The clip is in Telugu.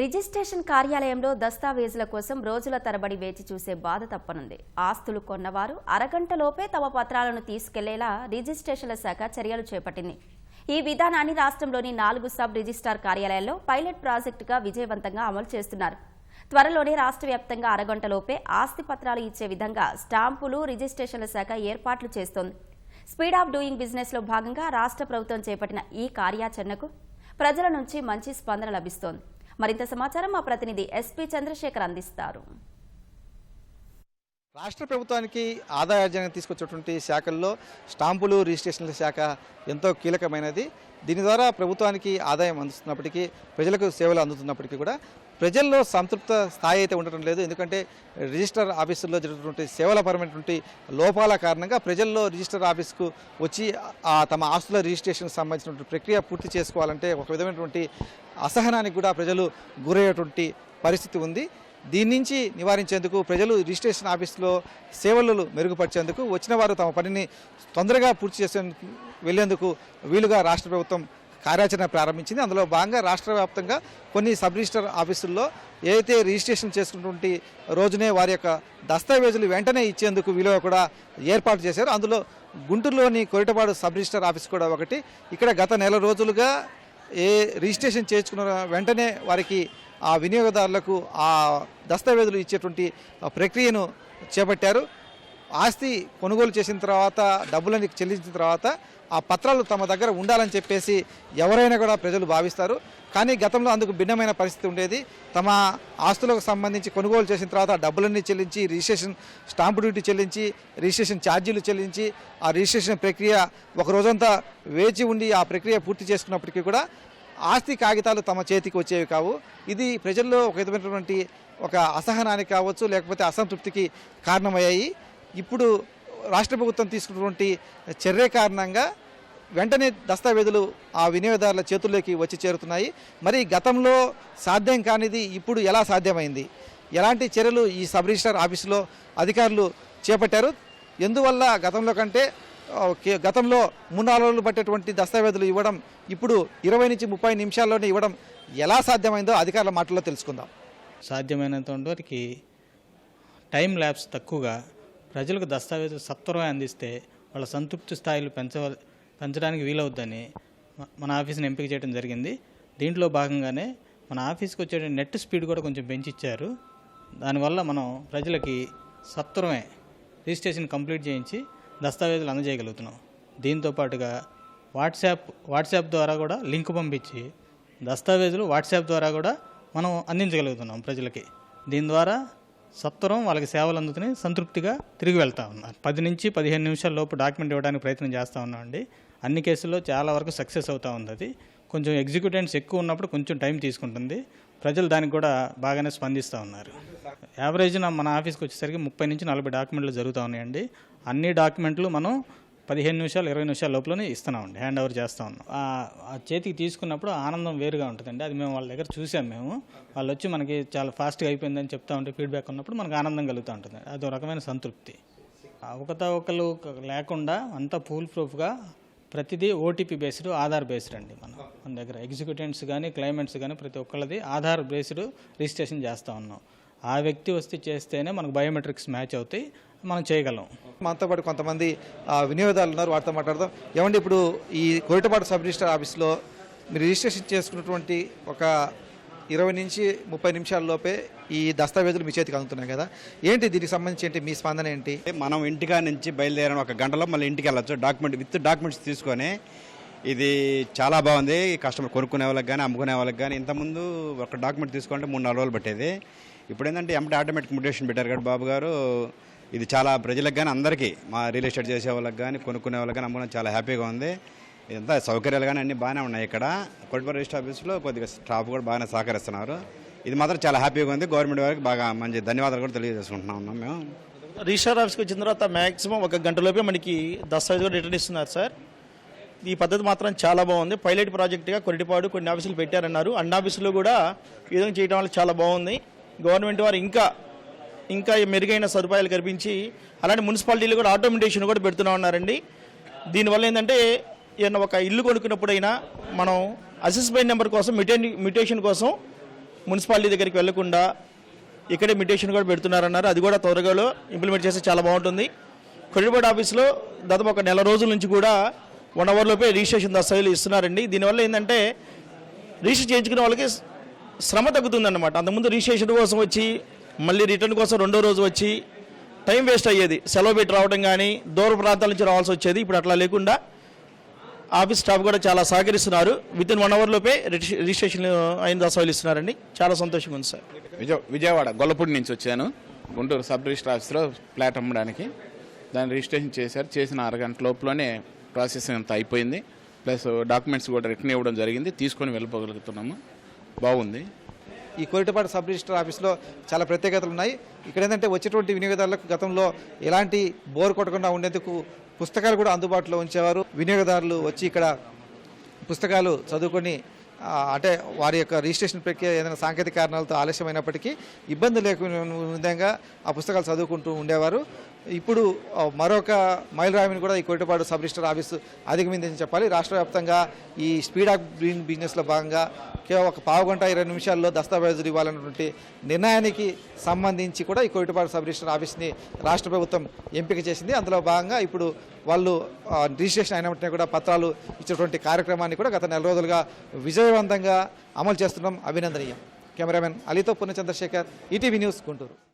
రిజిస్ట్రేషన్ కార్యాలయంలో దస్తావేజుల కోసం రోజుల తరబడి వేచి చూసే బాధ తప్పనుంది. ఆస్తులు కొన్నవారు అరగంటలోపే తమ పత్రాలను తీసుకెళ్ళేలా రిజిస్ట్రేషన్ల శాఖ చర్యలు చేపట్టింది. ఈ విధానాన్ని రాష్ట్రంలోని నాలుగు సబ్ రిజిస్ట్రార్ కార్యాలయాల్లో పైలట్ ప్రాజెక్టుగా విజయవంతంగా అమలు చేస్తున్నారు. త్వరలోనే రాష్ట్ర వ్యాప్తంగా అరగంటలోపే ఆస్తి పత్రాలు ఇచ్చే విధంగా స్టాంపులు రిజిస్ట్రేషన్ల శాఖ ఏర్పాట్లు చేస్తోంది. స్పీడ్ ఆఫ్ డూయింగ్ బిజినెస్లో భాగంగా రాష్ట్ర ప్రభుత్వం చేపట్టిన ఈ కార్యాచరణకు ప్రజల నుంచి మంచి స్పందన లభిస్తోంది. మరింత సమాచారం మా ప్రతినిధి ఎస్పీ చంద్రశేఖర్ అందిస్తారు. రాష్ట్ర ప్రభుత్వానికి ఆదాయార్జన తీసుకొచ్చేటువంటి శాఖల్లో స్టాంపులు రిజిస్ట్రేషన్ల శాఖ ఎంతో కీలకమైనది. దీని ద్వారా ప్రభుత్వానికి ఆదాయం అందుతున్నప్పటికీ ప్రజలకు సేవలు అందుతున్నప్పటికీ కూడా ప్రజల్లో సంతృప్త స్థాయి అయితే ఉండటం లేదు. ఎందుకంటే రిజిస్టర్ ఆఫీసుల్లో జరుగుతున్నటువంటి సేవలపరమైనటువంటి లోపాల కారణంగా ప్రజల్లో రిజిస్టర్ ఆఫీస్కు వచ్చి ఆ తమ ఆస్తుల రిజిస్ట్రేషన్ సంబంధించినటువంటి ప్రక్రియ పూర్తి చేసుకోవాలంటే ఒక విధమైనటువంటి అసహనానికి కూడా ప్రజలు గురయ్యేటువంటి పరిస్థితి ఉంది. దీని నుంచి నివారించేందుకు ప్రజలు రిజిస్ట్రేషన్ ఆఫీసులో సేవలు మెరుగుపరిచేందుకు వచ్చిన వారు తమ పనిని తొందరగా పూర్తి చేసేందుకు వెళ్ళేందుకు వీలుగా రాష్ట్ర ప్రభుత్వం కార్యాచరణ ప్రారంభించింది. అందులో భాగంగా రాష్ట్ర వ్యాప్తంగా కొన్ని సబ్ రిజిస్టర్ ఆఫీసుల్లో ఏదైతే రిజిస్ట్రేషన్ చేసుకున్నటువంటి రోజునే వారి యొక్క దస్తావేజులు వెంటనే ఇచ్చేందుకు వీలుగా కూడా ఏర్పాటు చేశారు. అందులో గుంటూరులోని కొరిటపాడు సబ్ రిజిస్టర్ ఆఫీస్ కూడా ఒకటి. ఇక్కడ గత నెల రోజులుగా ఏ రిజిస్ట్రేషన్ చేసుకున్న వెంటనే వారికి ఆ వినియోగదారులకు ఆ దస్తావేజులు ఇచ్చేటువంటి ఆ ప్రక్రియను చేపట్టారు. ఆస్తి కొనుగోలు చేసిన తర్వాత డబ్బులని చెల్లించిన తర్వాత ఆ పత్రాలు తమ దగ్గర ఉండాలని చెప్పేసి ఎవరైనా కూడా ప్రజలు భావిస్తారు. కానీ గతంలో అందుకు భిన్నమైన పరిస్థితి ఉండేది. తమ ఆస్తులకు సంబంధించి కొనుగోలు చేసిన తర్వాత డబ్బులన్నీ చెల్లించి రిజిస్ట్రేషన్ స్టాంపు డ్యూటీ చెల్లించి రిజిస్ట్రేషన్ ఛార్జీలు చెల్లించి ఆ రిజిస్ట్రేషన్ ప్రక్రియ ఒక రోజంతా వేచి ఉండి ఆ ప్రక్రియ పూర్తి చేసుకున్నప్పటికీ కూడా ఆస్తి కాగితాలు తమ చేతికి వచ్చేవి కావు. ఇది ప్రజల్లో ఒక విధమైనటువంటి ఒక అసహనానికి కావచ్చు లేకపోతే అసంతృప్తికి కారణమయ్యాయి. ఇప్పుడు రాష్ట్ర ప్రభుత్వం తీసుకున్నటువంటి చర్య కారణంగా వెంటనే దస్తావేజులు ఆ వినియోగదారుల చేతుల్లోకి వచ్చి చేరుతున్నాయి. మరి గతంలో సాధ్యం కానిది ఇప్పుడు ఎలా సాధ్యమైంది? ఎలాంటి చర్యలు ఈ సబ్ రిజిస్టర్ ఆఫీసులో అధికారులు చేపట్టారు? ఎందువల్ల గతంలో కంటే గతంలో మూడు నాలుగు రోజులు పట్టేటువంటి దస్తావేజులు ఇవ్వడం ఇప్పుడు ఇరవై నుంచి ముప్పై నిమిషాల్లోనే ఇవ్వడం ఎలా సాధ్యమైందో అధికారుల మాటల్లో తెలుసుకుందాం. సాధ్యమైనంత వరకు టైం ల్యాబ్స్ తక్కువగా ప్రజలకు దస్తావేజులు సత్వరమే అందిస్తే వాళ్ళ సంతృప్తి స్థాయిలు పెంచ పెంచడానికి వీలవుద్దని మన ఆఫీస్ని ఎంపిక చేయడం జరిగింది. దీంట్లో భాగంగానే మన ఆఫీస్కి వచ్చే నెట్ స్పీడ్ కూడా కొంచెం పెంచిచ్చారు. దానివల్ల మనం ప్రజలకి సత్వరమే రిజిస్ట్రేషన్ కంప్లీట్ చేయించి దస్తావేజులు అందజేయగలుగుతున్నాం. దీంతో పాటుగా వాట్సాప్ వాట్సాప్ ద్వారా కూడా లింక్ పంపించి దస్తావేజులు వాట్సాప్ ద్వారా కూడా మనం అందించగలుగుతున్నాం ప్రజలకి. దీని ద్వారా సత్వరం వాళ్ళకి సేవలు అందుతున్నాయి సంతృప్తిగా తిరిగి వెళ్తా ఉన్నారు. పది నుంచి పదిహేను నిమిషాల లోపు డాక్యుమెంట్ ఇవ్వడానికి ప్రయత్నం చేస్తూ ఉన్నామండి. అన్ని కేసుల్లో చాలా వరకు సక్సెస్ అవుతూ ఉంది అది. కొంచెం ఎగ్జిక్యూటెంట్స్ ఎక్కువ ఉన్నప్పుడు కొంచెం టైం తీసుకుంటుంది. ప్రజలు దానికి కూడా బాగానే స్పందిస్తూ ఉన్నారు. యావరేజ్ మన ఆఫీస్కి వచ్చేసరికి ముప్పై నుంచి నలభై డాక్యుమెంట్లు జరుగుతూ ఉన్నాయండి. అన్ని డాక్యుమెంట్లు మనం పదిహేను నిమిషాలు ఇరవై నిమిషాల లోపలనే ఇస్తున్నామండి హ్యాండ్ ఓవర్ చేస్తూ ఉన్నాం. ఆ- చేతికి తీసుకున్నప్పుడు ఆనందం వేరుగా ఉంటుందండి. అది మేము వాళ్ళ దగ్గర చూసాం మేము. వాళ్ళు వచ్చి మనకి చాలా ఫాస్ట్గా అయిపోయిందని చెప్తా ఉంటే ఫీడ్బ్యాక్ ఉన్నప్పుడు మనకు ఆనందం కలుగుతూ ఉంటుంది. అది రకమైన సంతృప్తి. అవకతవకలు ఒకరు లేకుండా అంతా ఫూల్ ప్రూఫ్గా ప్రతిదీ ఓటీపీ బేస్డ్ ఆధార్ బేస్డ్ అండి మనం. మన దగ్గర ఎగ్జిక్యూటివ్స్ కానీ క్లైమెంట్స్ కానీ ప్రతి ఒక్కళ్ళది ఆధార్ బేస్డ్ రిజిస్ట్రేషన్ చేస్తూ ఉన్నాం. ఆ వ్యక్తి వస్తే చేస్తేనే మనకు బయోమెట్రిక్స్ మ్యాచ్ అవుతాయి మనం చేయగలం. మనతో పాటు కొంతమంది ఆ, వినియోగదారులు ఉన్నారు వారితో మాట్లాడదాం. ఏమండి ఇప్పుడు ఈ కోరిటపాటు సబ్ రిజిస్టర్ ఆఫీస్లో మీరు రిజిస్ట్రేషన్ చేసుకున్నటువంటి ఒక ఇరవై నుంచి ముప్పై నిమిషాల లోపే ఈ దస్తావేజులు మీ చేతికి అందుతున్నాయి కదా. ఏంటి దీనికి సంబంధించి ఏంటి మీ స్పందన ఏంటి? మనం ఇంటికా నుంచి బయలుదేరిన ఒక గంటలో మళ్ళీ ఇంటికి వెళ్ళొచ్చు. డాక్యుమెంట్ విత్ డాక్యుమెంట్స్ తీసుకొని ఇది చాలా బాగుంది. కస్టమర్ కొనుక్కునే వాళ్ళకి కానీ అమ్ముకునే వాళ్ళకి కానీ ఇంతకుముందు ఒక డాక్యుమెంట్ తీసుకుంటే మూడు నాలుగు రోజులు పట్టేది. ఇప్పుడు ఏంటంటే ఎంపటి ఆటోమేటిక్ మ్యూటేషన్ పెట్టారు కాబట్టి బాబు గారు. ఇది చాలా ప్రజలకు కానీ అందరికీ మా రియల్ ఎస్టేట్ చేసే వాళ్ళకి కానీ కొనుక్కునే వాళ్ళకి కానీ చాలా హ్యాపీగా ఉంది. ఇదంతా సౌకర్యాలు కానీ అన్నీ బాగానే ఉన్నాయి ఇక్కడ. కొట్టుపల్లి రిజిస్టర్ ఆఫీస్లో కొద్దిగా స్టాఫ్ కూడా బాగానే సహకరిస్తున్నారు. ఇది మాత్రం చాలా హ్యాపీగా ఉంది. గవర్నమెంట్ వారికి బాగా మంచి ధన్యవాదాలు కూడా తెలియజేసుకుంటున్నాం ఉన్నాం మేము. రిజిస్టర్ ఆఫీస్కి వచ్చిన తర్వాత మ్యాక్సిమం ఒక గంటలోపే మనకి దస్తావేజ్ కూడా రిటర్న్ ఇస్తున్నారు సార్. ఈ పద్ధతి మాత్రం చాలా బాగుంది. పైలట్ ప్రాజెక్ట్గా కొరిటిపాడు కొన్ని ఆఫీసులు పెట్టారన్నారు. అన్ని ఆఫీసులు కూడా ఈ విధంగా చేయడం వల్ల చాలా బాగుంది. గవర్నమెంట్ వారు ఇంకా ఇంకా మెరుగైన సదుపాయాలు కల్పించి అలాంటి మున్సిపాలిటీలు కూడా ఆటోమేటేషన్ కూడా పెడుతూనే ఉన్నారండి. దీనివల్ల ఏంటంటే ఏదైనా ఒక ఇల్లు కొనుక్కున్నప్పుడైనా మనం అసెస్మెంట్ నెంబర్ కోసం మిటేన్ మ్యూటేషన్ కోసం మున్సిపాలిటీ దగ్గరికి వెళ్ళకుండా ఇక్కడే మిటేషన్ కూడా పెడుతున్నారన్నారు. అది కూడా త్వరగా ఇంప్లిమెంట్ చేస్తే చాలా బాగుంటుంది. కొరిపాడు ఆఫీస్లో దాదాపు ఒక నెల రోజుల నుంచి కూడా వన్ అవర్లోపే రిజిస్ట్రేషన్ దస్తావేలు ఇస్తున్నారండి. దీనివల్ల ఏంటంటే రిజిస్టర్ చేయించుకునే వాళ్ళకి శ్రమ తగ్గుతుందన్నమాట. అంతకుముందు రిజిస్ట్రేషన్ కోసం వచ్చి మళ్ళీ రిటర్న్ కోసం రెండో రోజు వచ్చి టైం వేస్ట్ అయ్యేది. సెలవు పెట్టి రావడం కానీ దూర ప్రాంతాల నుంచి రావాల్సి వచ్చేది. ఇప్పుడు అట్లా లేకుండా ఆఫీస్ స్టాఫ్ కూడా చాలా సహకరిస్తున్నారు. విత్ ఇన్ వన్ అవర్లోపే రిజిస్ట్రేషన్ అయిన దస్తావేలు ఇస్తున్నారండి. చాలా సంతోషంగా ఉంది సార్. విజయ విజయవాడ గొల్లపూడి నుంచి వచ్చాను. గుంటూరు సబ్ రిజిస్టర్ ఆఫీస్లో ఫ్లాట్ అమ్మడానికి. దాన్ని రిజిస్ట్రేషన్ చేశారు. చేసిన అరగంట లోపలనే ప్రాసెస్ అంతా అయిపోయింది. ప్లస్ డాక్యుమెంట్స్ కూడా రిటర్న్ ఇవ్వడం జరిగింది. తీసుకొని వెళ్ళిపోగలుగుతున్నాము. బాగుంది. ఈ కోరిటపాటి సబ్ రిజిస్టర్ ఆఫీస్లో చాలా ప్రత్యేకతలు ఉన్నాయి. ఇక్కడ ఏంటంటే వచ్చేటువంటి వినియోగదారులకు గతంలో ఎలాంటి బోర్ కొట్టకుండా ఉండేందుకు పుస్తకాలు కూడా అందుబాటులో ఉంచేవారు. వినియోగదారులు వచ్చి ఇక్కడ పుస్తకాలు చదువుకొని అంటే వారి యొక్క రిజిస్ట్రేషన్ ప్రక్రియ ఏదైనా సాంకేతిక కారణాలతో ఆలస్యమైనప్పటికీ ఇబ్బంది లేకుండా విధంగా ఆ పుస్తకాలు చదువుకుంటూ ఉండేవారు. ఇప్పుడు మరొక మైలురాయిని కూడా ఈ కోటిపాడు సబ్ రిజిస్టర్ ఆఫీసు అధిగమిందని చెప్పాలి. రాష్ట్ర వ్యాప్తంగా ఈ స్పీడ్ ఆఫ్ డూయింగ్ బిజినెస్లో భాగంగా కేవలం ఒక పావు గంట ఇరవై నిమిషాల్లో దస్తావేజులు ఇవ్వాలన్నటువంటి నిర్ణయానికి సంబంధించి కూడా ఈ కోటిపాడు సబ్ రిజిస్టర్ ఆఫీస్ని రాష్ట్ర ప్రభుత్వం ఎంపిక చేసింది. అందులో భాగంగా ఇప్పుడు వాళ్ళు రిజిస్ట్రేషన్ అయిన వెంటనే కూడా పత్రాలు ఇచ్చినటువంటి కార్యక్రమాన్ని కూడా గత నెల రోజులుగా విజయవంతంగా అమలు చేస్తున్నాం. అభినందనీయం. కెమెరామెన్ అలీతో పూర్ణ చంద్రశేఖర్ ఈటీవీ న్యూస్ గుంటూరు.